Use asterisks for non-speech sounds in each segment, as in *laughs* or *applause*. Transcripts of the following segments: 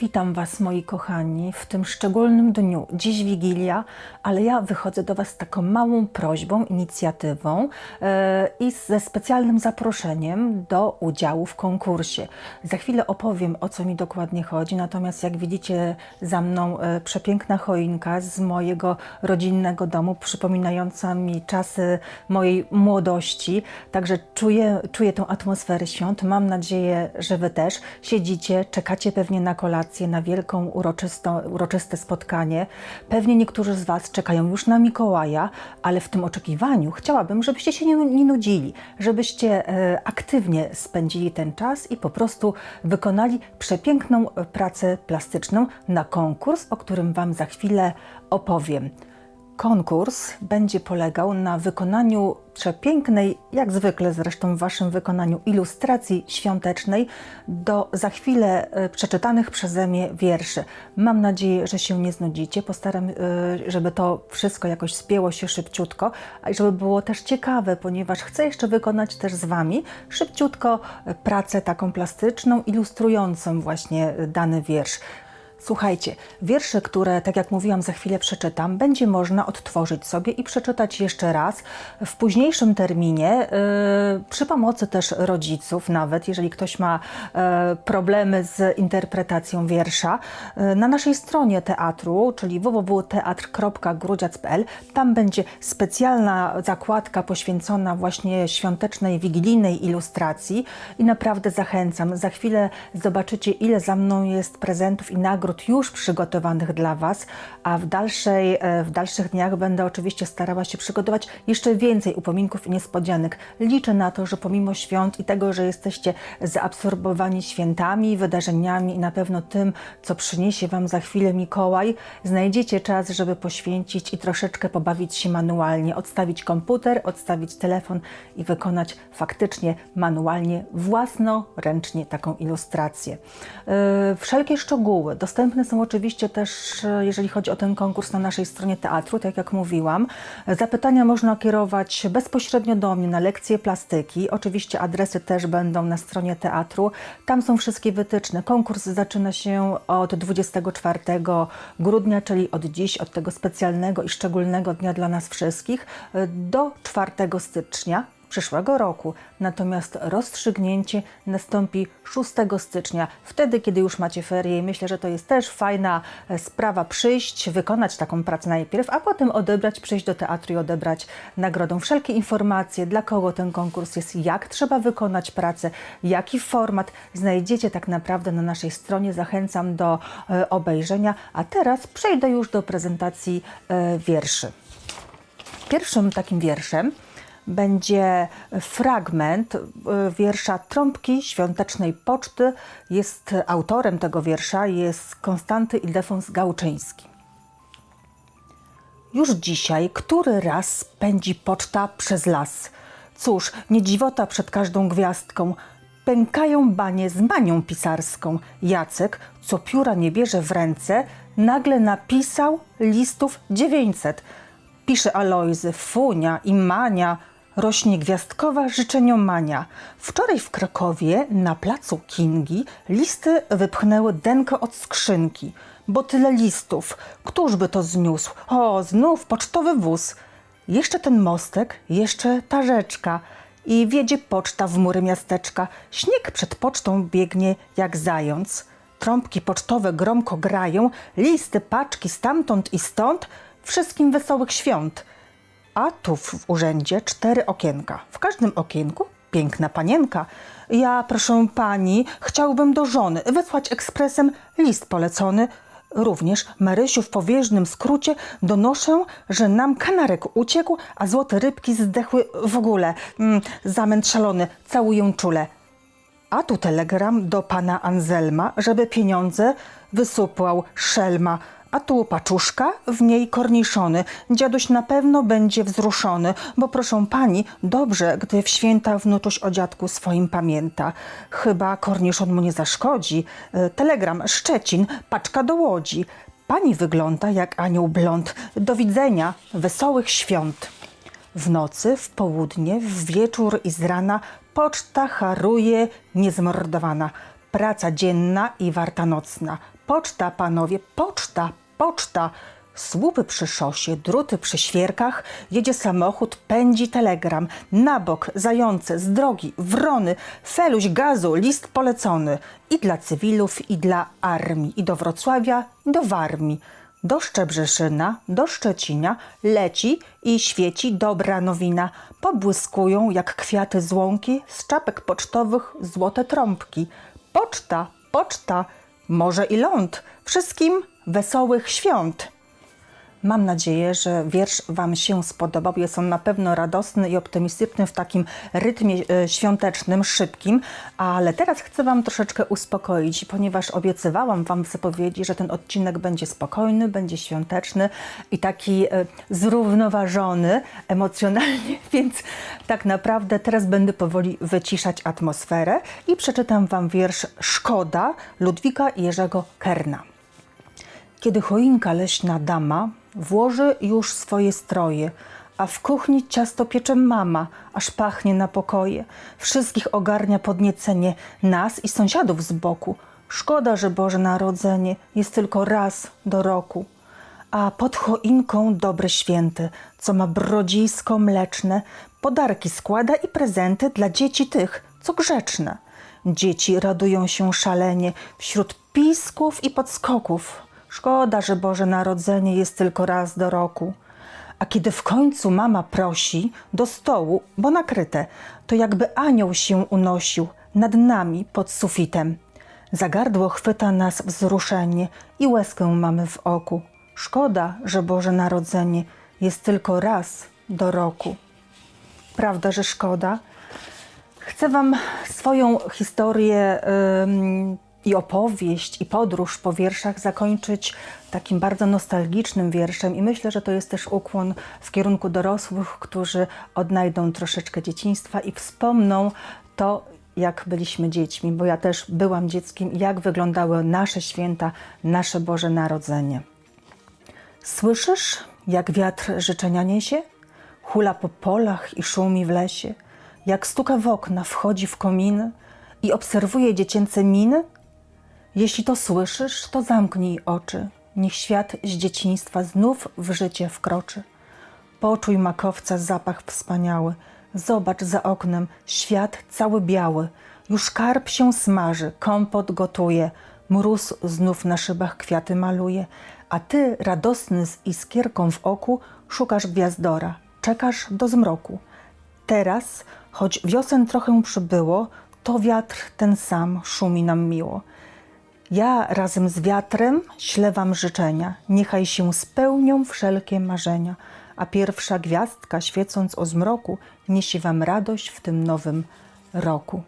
Witam Was, moi kochani, w tym szczególnym dniu. Dziś Wigilia, ale ja wychodzę do Was z taką małą prośbą, inicjatywą e, i ze specjalnym zaproszeniem do udziału w konkursie. Za chwilę opowiem, o co mi dokładnie chodzi, natomiast jak widzicie za mną e, przepiękna choinka z mojego rodzinnego domu, przypominająca mi czasy mojej młodości, także czuję, czuję tę atmosferę świąt. Mam nadzieję, że Wy też siedzicie, czekacie pewnie na kolację, na wielką uroczyste spotkanie. Pewnie niektórzy z Was czekają już na Mikołaja, ale w tym oczekiwaniu chciałabym, żebyście się nie, nie nudzili, żebyście e, aktywnie spędzili ten czas i po prostu wykonali przepiękną pracę plastyczną na konkurs, o którym Wam za chwilę opowiem. Konkurs będzie polegał na wykonaniu przepięknej, jak zwykle zresztą w Waszym wykonaniu, ilustracji świątecznej do za chwilę e, przeczytanych przeze mnie wierszy. Mam nadzieję, że się nie znudzicie. Postaram, e, żeby to wszystko jakoś spięło się szybciutko, a żeby było też ciekawe, ponieważ chcę jeszcze wykonać też z Wami szybciutko e, pracę taką plastyczną, ilustrującą właśnie dany wiersz. Słuchajcie, wiersze, które, tak jak mówiłam, za chwilę przeczytam, będzie można odtworzyć sobie i przeczytać jeszcze raz w późniejszym terminie, yy, przy pomocy też rodziców, nawet jeżeli ktoś ma yy, problemy z interpretacją wiersza. Yy, na naszej stronie teatru, czyli www.teatr.grudziac.pl, tam będzie specjalna zakładka poświęcona właśnie świątecznej, wigilijnej ilustracji i naprawdę zachęcam. Za chwilę zobaczycie, ile za mną jest prezentów i nagród już przygotowanych dla Was, a w, dalszej, e, w dalszych dniach będę oczywiście starała się przygotować jeszcze więcej upominków i niespodzianek. Liczę na to, że pomimo świąt i tego, że jesteście zaabsorbowani świętami, wydarzeniami i na pewno tym, co przyniesie Wam za chwilę Mikołaj, znajdziecie czas, żeby poświęcić i troszeczkę pobawić się manualnie, odstawić komputer, odstawić telefon i wykonać faktycznie manualnie, własnoręcznie taką ilustrację. Yy, Wszelkie szczegóły dostępne są oczywiście też, e, jeżeli chodzi o ten konkurs na naszej stronie teatru, tak jak mówiłam. Zapytania można kierować bezpośrednio do mnie na lekcje plastyki. Oczywiście adresy też będą na stronie teatru. Tam są wszystkie wytyczne. Konkurs zaczyna się od 24 grudnia, czyli od dziś, od tego specjalnego i szczególnego dnia dla nas wszystkich, e, do 4 stycznia przyszłego roku. Natomiast rozstrzygnięcie nastąpi 6 stycznia, wtedy, kiedy już macie ferie. I myślę, że to jest też fajna e, sprawa przyjść, wykonać taką pracę najpierw, a potem odebrać, przyjść do teatru i odebrać nagrodę. Wszelkie informacje, dla kogo ten konkurs jest, jak trzeba wykonać pracę, jaki format, znajdziecie tak naprawdę na naszej stronie. Zachęcam do e, obejrzenia. A teraz przejdę już do prezentacji e, wierszy. Pierwszym takim wierszem będzie fragment y, wiersza Trąbki Świątecznej Poczty. Jest autorem tego wiersza jest Konstanty Ildefons Gałczyński. Już dzisiaj, który raz pędzi poczta przez las. Cóż, nie dziwota przed każdą gwiazdką. Pękają banie z manią pisarską. Jacek, co pióra nie bierze w ręce, nagle napisał listów 900. Pisze Alojzy, Funia i Mania, rośnie gwiazdkowa życzeniomania. Wczoraj w Krakowie na placu Kingi listy wypchnęły denko od skrzynki. Bo tyle listów, któż by to zniósł? O, znów pocztowy wóz. Jeszcze ten mostek, jeszcze ta rzeczka. I wiedzie poczta w mury miasteczka. Śnieg przed pocztą biegnie jak zając. Trąbki pocztowe gromko grają, listy, paczki stamtąd i stąd. Wszystkim wesołych świąt. A tu w urzędzie cztery okienka. W każdym okienku piękna panienka. Ja, proszę pani, chciałbym do żony wysłać ekspresem list polecony. Również Marysiu w powierzchnym skrócie donoszę, że nam kanarek uciekł, a złote rybki zdechły w ogóle. Mm, zamęt szalony, całuję czule. A tu telegram do pana Anselma, żeby pieniądze wysupłał szelma. A tu paczuszka, w niej korniszony. Dziaduś na pewno będzie wzruszony, bo proszę pani, dobrze, gdy w święta wnuczuś o dziadku swoim pamięta. Chyba korniszon mu nie zaszkodzi. E, Telegram Szczecin, paczka do Łodzi. Pani wygląda jak anioł blond. Do widzenia, wesołych świąt. W nocy, w południe, w wieczór i z rana poczta haruje niezmordowana. Praca dzienna i warta nocna. Poczta, panowie, poczta, poczta. Słupy przy szosie, druty przy świerkach, jedzie samochód, pędzi telegram. Na bok, zające, z drogi, wrony, feluś gazu, list polecony. I dla cywilów, i dla armii, i do Wrocławia, i do Warmii. Do Szczebrzeszyna, do Szczecina leci i świeci dobra nowina. Pobłyskują jak kwiaty z łąki, z czapek pocztowych złote trąbki. Poczta, poczta, może i ląd. Wszystkim wesołych świąt. Mam nadzieję, że wiersz Wam się spodobał. Jest on na pewno radosny i optymistyczny w takim rytmie e, świątecznym, szybkim, ale teraz chcę Wam troszeczkę uspokoić, ponieważ obiecywałam Wam w zapowiedzi, że ten odcinek będzie spokojny, będzie świąteczny i taki e, zrównoważony emocjonalnie, *laughs* więc tak naprawdę teraz będę powoli wyciszać atmosferę i przeczytam Wam wiersz Szkoda Ludwika Jerzego Kerna. Kiedy choinka leśna dama włoży już swoje stroje, a w kuchni ciasto piecze mama, aż pachnie na pokoje. Wszystkich ogarnia podniecenie, nas i sąsiadów z boku. Szkoda, że Boże Narodzenie jest tylko raz do roku. A pod choinką dobre święty, co ma brodzisko mleczne, podarki składa i prezenty dla dzieci tych, co grzeczne. Dzieci radują się szalenie wśród pisków i podskoków. Szkoda, że Boże Narodzenie jest tylko raz do roku. A kiedy w końcu mama prosi do stołu, bo nakryte, to jakby anioł się unosił nad nami pod sufitem. Za gardło chwyta nas wzruszenie i łezkę mamy w oku. Szkoda, że Boże Narodzenie jest tylko raz do roku. Prawda, że szkoda? Chcę Wam swoją historię i opowieść, i podróż po wierszach zakończyć takim bardzo nostalgicznym wierszem, i myślę, że to jest też ukłon w kierunku dorosłych, którzy odnajdą troszeczkę dzieciństwa i wspomną to, jak byliśmy dziećmi, bo ja też byłam dzieckiem, jak wyglądały nasze święta, nasze Boże Narodzenie. Słyszysz, jak wiatr życzenia niesie? Hula po polach i szumi w lesie, jak stuka w okna, wchodzi w kominy i obserwuje dziecięce miny? Jeśli to słyszysz, to zamknij oczy, niech świat z dzieciństwa znów w życie wkroczy. Poczuj makowca zapach wspaniały, zobacz za oknem, świat cały biały. Już karp się smaży, kompot gotuje, mróz znów na szybach kwiaty maluje, a ty, radosny z iskierką w oku, szukasz gwiazdora, czekasz do zmroku. Teraz, choć wiosen trochę przybyło, to wiatr ten sam szumi nam miło. Ja razem z wiatrem ślę wam życzenia, niechaj się spełnią wszelkie marzenia, a pierwsza gwiazdka świecąc o zmroku niesie wam radość w tym nowym roku.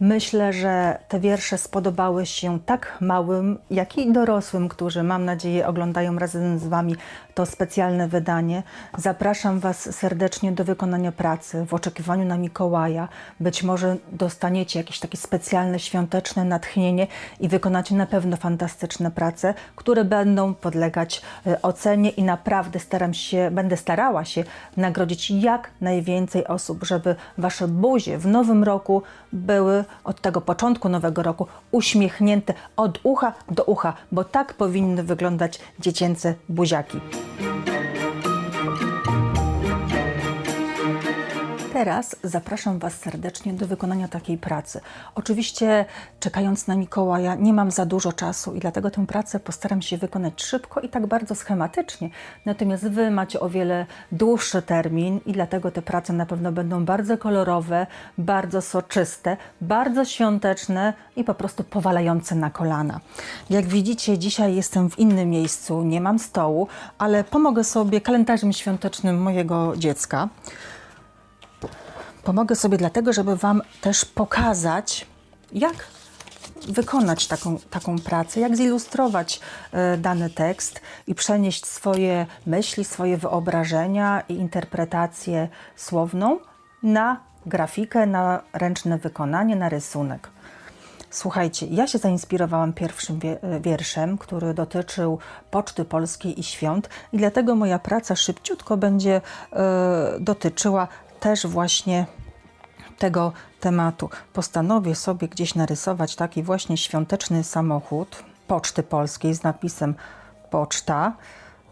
Myślę, że te wiersze spodobały się tak małym, jak i dorosłym, którzy mam nadzieję oglądają razem z Wami to specjalne wydanie. Zapraszam Was serdecznie do wykonania pracy w oczekiwaniu na Mikołaja. Być może dostaniecie jakieś takie specjalne, świąteczne natchnienie i wykonacie na pewno fantastyczne prace, które będą podlegać e, ocenie i naprawdę staram się, będę starała się nagrodzić jak najwięcej osób, żeby Wasze buzie w nowym roku były od tego początku nowego roku uśmiechnięte od ucha do ucha, bo tak powinny wyglądać dziecięce buziaki. Teraz zapraszam Was serdecznie do wykonania takiej pracy. Oczywiście, czekając na Mikołaja, nie mam za dużo czasu i dlatego tę pracę postaram się wykonać szybko i tak bardzo schematycznie. Natomiast Wy macie o wiele dłuższy termin i dlatego te prace na pewno będą bardzo kolorowe, bardzo soczyste, bardzo świąteczne i po prostu powalające na kolana. Jak widzicie, dzisiaj jestem w innym miejscu, nie mam stołu, ale pomogę sobie kalendarzem świątecznym mojego dziecka. Pomogę sobie dlatego, żeby Wam też pokazać, jak wykonać taką, taką pracę, jak zilustrować e, dany tekst i przenieść swoje myśli, swoje wyobrażenia i interpretację słowną na grafikę, na ręczne wykonanie, na rysunek. Słuchajcie, ja się zainspirowałam pierwszym e, wierszem, który dotyczył Poczty Polskiej i świąt, i dlatego moja praca szybciutko będzie e, dotyczyła też właśnie tego tematu. Postanowię sobie gdzieś narysować taki właśnie świąteczny samochód Poczty Polskiej z napisem Poczta.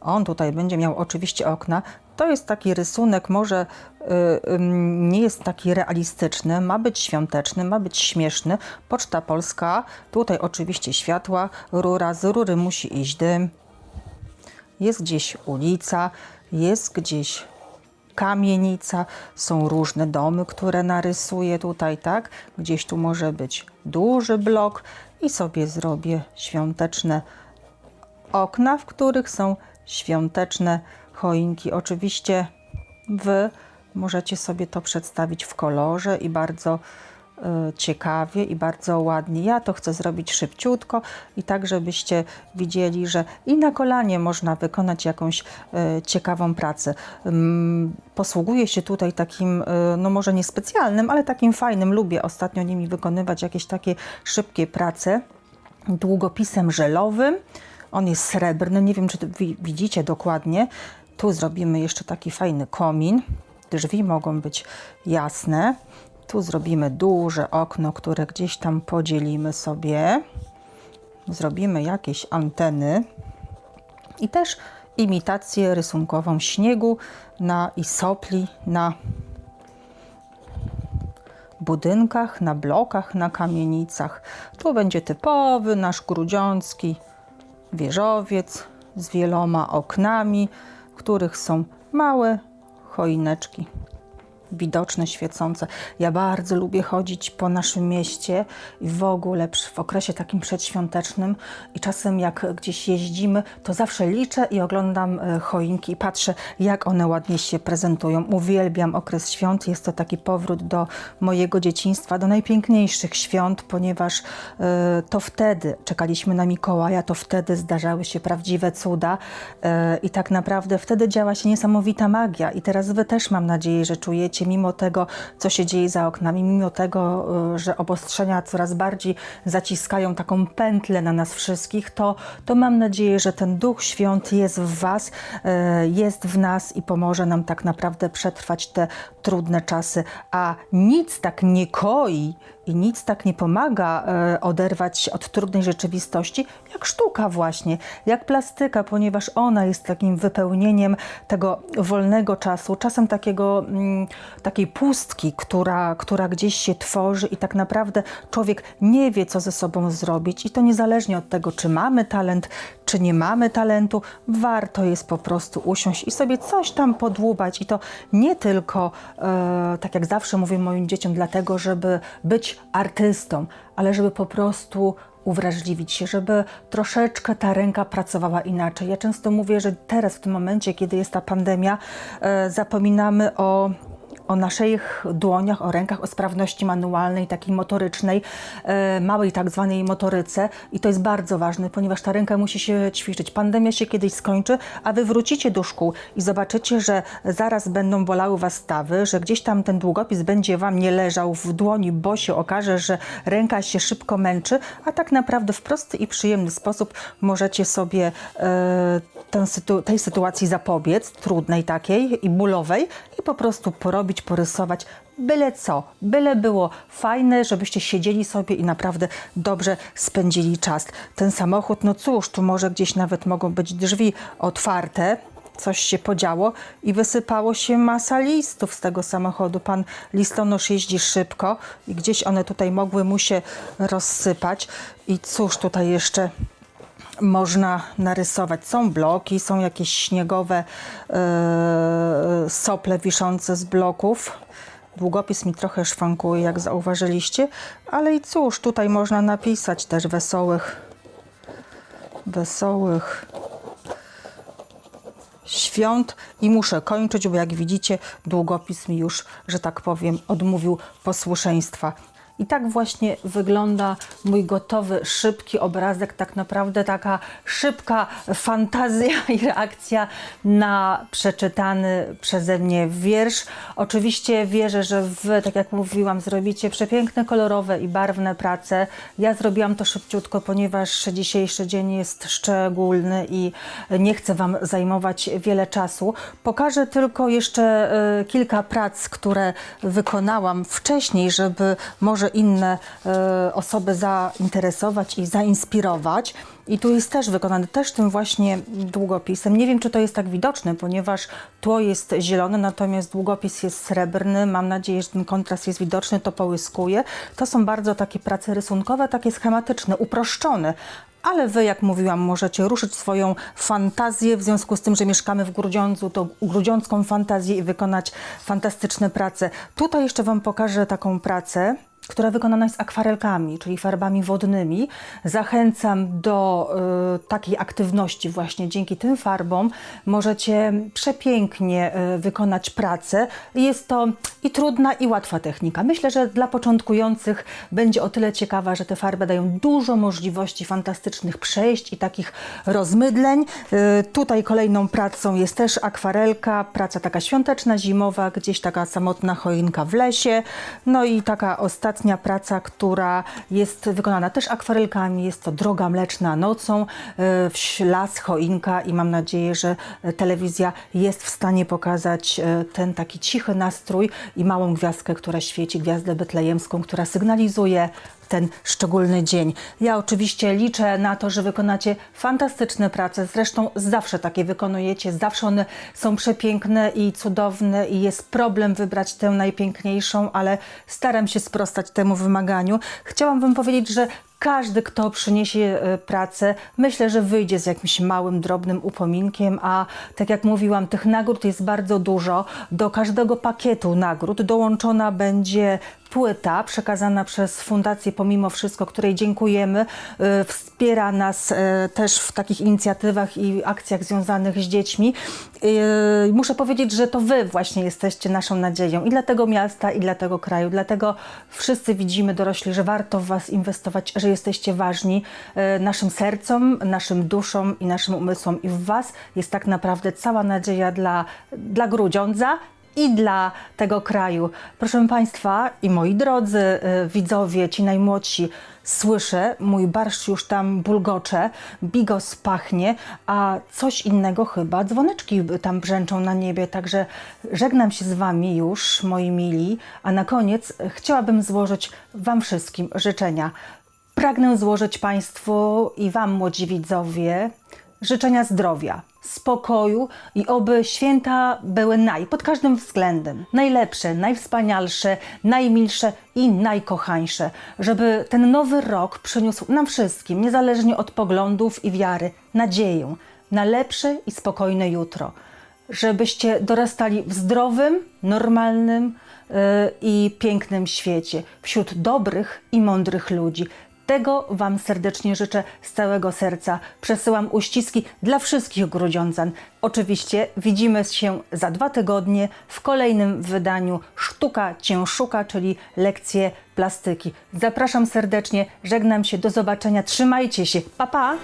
On tutaj będzie miał oczywiście okna. To jest taki rysunek, może y, ym, nie jest taki realistyczny, ma być świąteczny, ma być śmieszny. Poczta Polska, tutaj oczywiście światła, rura, z rury musi iść dym. Jest gdzieś ulica, jest gdzieś kamienica, są różne domy, które narysuję tutaj, tak? Gdzieś tu może być duży blok i sobie zrobię świąteczne okna, w których są świąteczne choinki. Oczywiście wy możecie sobie to przedstawić w kolorze i bardzo ciekawie i bardzo ładnie. Ja to chcę zrobić szybciutko i tak, żebyście widzieli, że i na kolanie można wykonać jakąś y, ciekawą pracę. Ym, Posługuję się tutaj takim, y, no może nie specjalnym, ale takim fajnym. Lubię ostatnio nimi wykonywać jakieś takie szybkie prace długopisem żelowym. On jest srebrny, nie wiem czy widzicie dokładnie. Tu zrobimy jeszcze taki fajny komin. Drzwi mogą być jasne. Tu zrobimy duże okno, które gdzieś tam podzielimy sobie. Zrobimy jakieś anteny i też imitację rysunkową śniegu na, i sopli na budynkach, na blokach, na kamienicach. Tu będzie typowy nasz grudziącki wieżowiec z wieloma oknami, w których są małe choineczki widoczne, świecące. Ja bardzo lubię chodzić po naszym mieście i w ogóle w okresie takim przedświątecznym i czasem jak gdzieś jeździmy, to zawsze liczę i oglądam e, choinki i patrzę, jak one ładnie się prezentują. Uwielbiam okres świąt. Jest to taki powrót do mojego dzieciństwa, do najpiękniejszych świąt, ponieważ e, to wtedy czekaliśmy na Mikołaja, to wtedy zdarzały się prawdziwe cuda e, i tak naprawdę wtedy działa się niesamowita magia i teraz wy też mam nadzieję, że czujecie, mimo tego, co się dzieje za oknami, mimo tego, y, że obostrzenia coraz bardziej zaciskają taką pętlę na nas wszystkich, to, to mam nadzieję, że ten duch świąt jest w was, y, jest w nas i pomoże nam tak naprawdę przetrwać te trudne czasy, a nic tak nie koi i nic tak nie pomaga e, oderwać się od trudnej rzeczywistości, jak sztuka właśnie, jak plastyka, ponieważ ona jest takim wypełnieniem tego wolnego czasu, czasem takiego, mm, takiej pustki, która, która gdzieś się tworzy i tak naprawdę człowiek nie wie, co ze sobą zrobić. I to niezależnie od tego, czy mamy talent, czy nie mamy talentu, warto jest po prostu usiąść i sobie coś tam podłubać. I to nie tylko, e, tak jak zawsze mówię moim dzieciom, dlatego, żeby być artystą, ale żeby po prostu uwrażliwić się, żeby troszeczkę ta ręka pracowała inaczej. Ja często mówię, że teraz w tym momencie, kiedy jest ta pandemia, e, zapominamy o o naszych dłoniach, o rękach, o sprawności manualnej, takiej motorycznej, e, małej tak zwanej motoryce i to jest bardzo ważne, ponieważ ta ręka musi się ćwiczyć. Pandemia się kiedyś skończy, a wy wrócicie do szkół i zobaczycie, że zaraz będą bolały was stawy, że gdzieś tam ten długopis będzie wam nie leżał w dłoni, bo się okaże, że ręka się szybko męczy, a tak naprawdę w prosty i przyjemny sposób możecie sobie e, tej sytuacji zapobiec, trudnej takiej i bólowej i po prostu porobić, porysować byle co, byle było fajne, żebyście siedzieli sobie i naprawdę dobrze spędzili czas. Ten samochód, no cóż, tu może gdzieś nawet mogą być drzwi otwarte, coś się podziało i wysypało się masa listów z tego samochodu. Pan listonosz jeździ szybko i gdzieś one tutaj mogły mu się rozsypać. I cóż tutaj jeszcze można narysować. Są bloki, są jakieś śniegowe e, sople wiszące z bloków. Długopis mi trochę szwankuje, jak zauważyliście, ale i cóż, tutaj można napisać też wesołych, wesołych świąt i muszę kończyć, bo jak widzicie, długopis mi już, że tak powiem, odmówił posłuszeństwa. I tak właśnie wygląda mój gotowy, szybki obrazek, tak naprawdę taka szybka fantazja i reakcja na przeczytany przeze mnie wiersz. Oczywiście wierzę, że Wy, tak jak mówiłam, zrobicie przepiękne, kolorowe i barwne prace. Ja zrobiłam to szybciutko, ponieważ dzisiejszy dzień jest szczególny i nie chcę Wam zajmować wiele czasu. Pokażę tylko jeszcze e, kilka prac, które wykonałam wcześniej, żeby może inne e, osoby zainteresować i zainspirować. I tu jest też wykonany też tym właśnie długopisem. Nie wiem, czy to jest tak widoczne, ponieważ tło jest zielone, natomiast długopis jest srebrny. Mam nadzieję, że ten kontrast jest widoczny, to połyskuje. To są bardzo takie prace rysunkowe, takie schematyczne, uproszczone. Ale wy, jak mówiłam, możecie ruszyć swoją fantazję w związku z tym, że mieszkamy w Grudziądzu, to grudziącką fantazję i wykonać fantastyczne prace. Tutaj jeszcze wam pokażę taką pracę która wykonana jest akwarelkami, czyli farbami wodnymi. Zachęcam do y, takiej aktywności właśnie. Dzięki tym farbom możecie przepięknie y, wykonać pracę. Jest to i trudna, i łatwa technika. Myślę, że dla początkujących będzie o tyle ciekawa, że te farby dają dużo możliwości fantastycznych przejść i takich rozmydleń. Y, tutaj kolejną pracą jest też akwarelka, praca taka świąteczna, zimowa, gdzieś taka samotna choinka w lesie. No i taka ostatnia praca, która jest wykonana też akwarelkami. Jest to droga mleczna nocą, wś- las, choinka i mam nadzieję, że y, telewizja jest w stanie pokazać y, ten taki cichy nastrój i małą gwiazdkę, która świeci, gwiazdę betlejemską, która sygnalizuje ten szczególny dzień. Ja oczywiście liczę na to, że wykonacie fantastyczne prace. Zresztą zawsze takie wykonujecie, zawsze one są przepiękne i cudowne i jest problem wybrać tę najpiękniejszą, ale staram się sprostać temu wymaganiu. Chciałam Wam powiedzieć, że każdy, kto przyniesie e, pracę, myślę, że wyjdzie z jakimś małym, drobnym upominkiem, a tak jak mówiłam, tych nagród jest bardzo dużo. Do każdego pakietu nagród dołączona będzie płyta przekazana przez Fundację Pomimo Wszystko, której dziękujemy. E, Wspiera nas e, też w takich inicjatywach i akcjach związanych z dziećmi. Muszę powiedzieć, że to Wy właśnie jesteście naszą nadzieją i dla tego miasta, i dla tego kraju. Dlatego wszyscy widzimy, dorośli, że warto w Was inwestować, że jesteście ważni e, naszym sercom, naszym duszom i naszym umysłom. I w Was jest tak naprawdę cała nadzieja dla, dla Grudziądza i dla tego kraju. Proszę Państwa i moi drodzy y, widzowie, ci najmłodsi, słyszę, mój barszcz już tam bulgocze, bigos pachnie, a coś innego chyba, dzwoneczki tam brzęczą na niebie, także żegnam się z Wami już, moi mili, a na koniec chciałabym złożyć Wam wszystkim życzenia. Pragnę złożyć Państwu i Wam, młodzi widzowie, życzenia zdrowia, spokoju i oby święta były naj, pod każdym względem, najlepsze, najwspanialsze, najmilsze i najkochańsze, żeby ten nowy rok przyniósł nam wszystkim, niezależnie od poglądów i wiary, nadzieję na lepsze i spokojne jutro, żebyście dorastali w zdrowym, normalnym yy, i pięknym świecie, wśród dobrych i mądrych ludzi. Tego Wam serdecznie życzę z całego serca. Przesyłam uściski dla wszystkich grudziądzan. Oczywiście widzimy się za dwa tygodnie w kolejnym wydaniu Sztuka Cię Szuka, czyli lekcje plastyki. Zapraszam serdecznie, żegnam się, do zobaczenia, trzymajcie się, pa pa!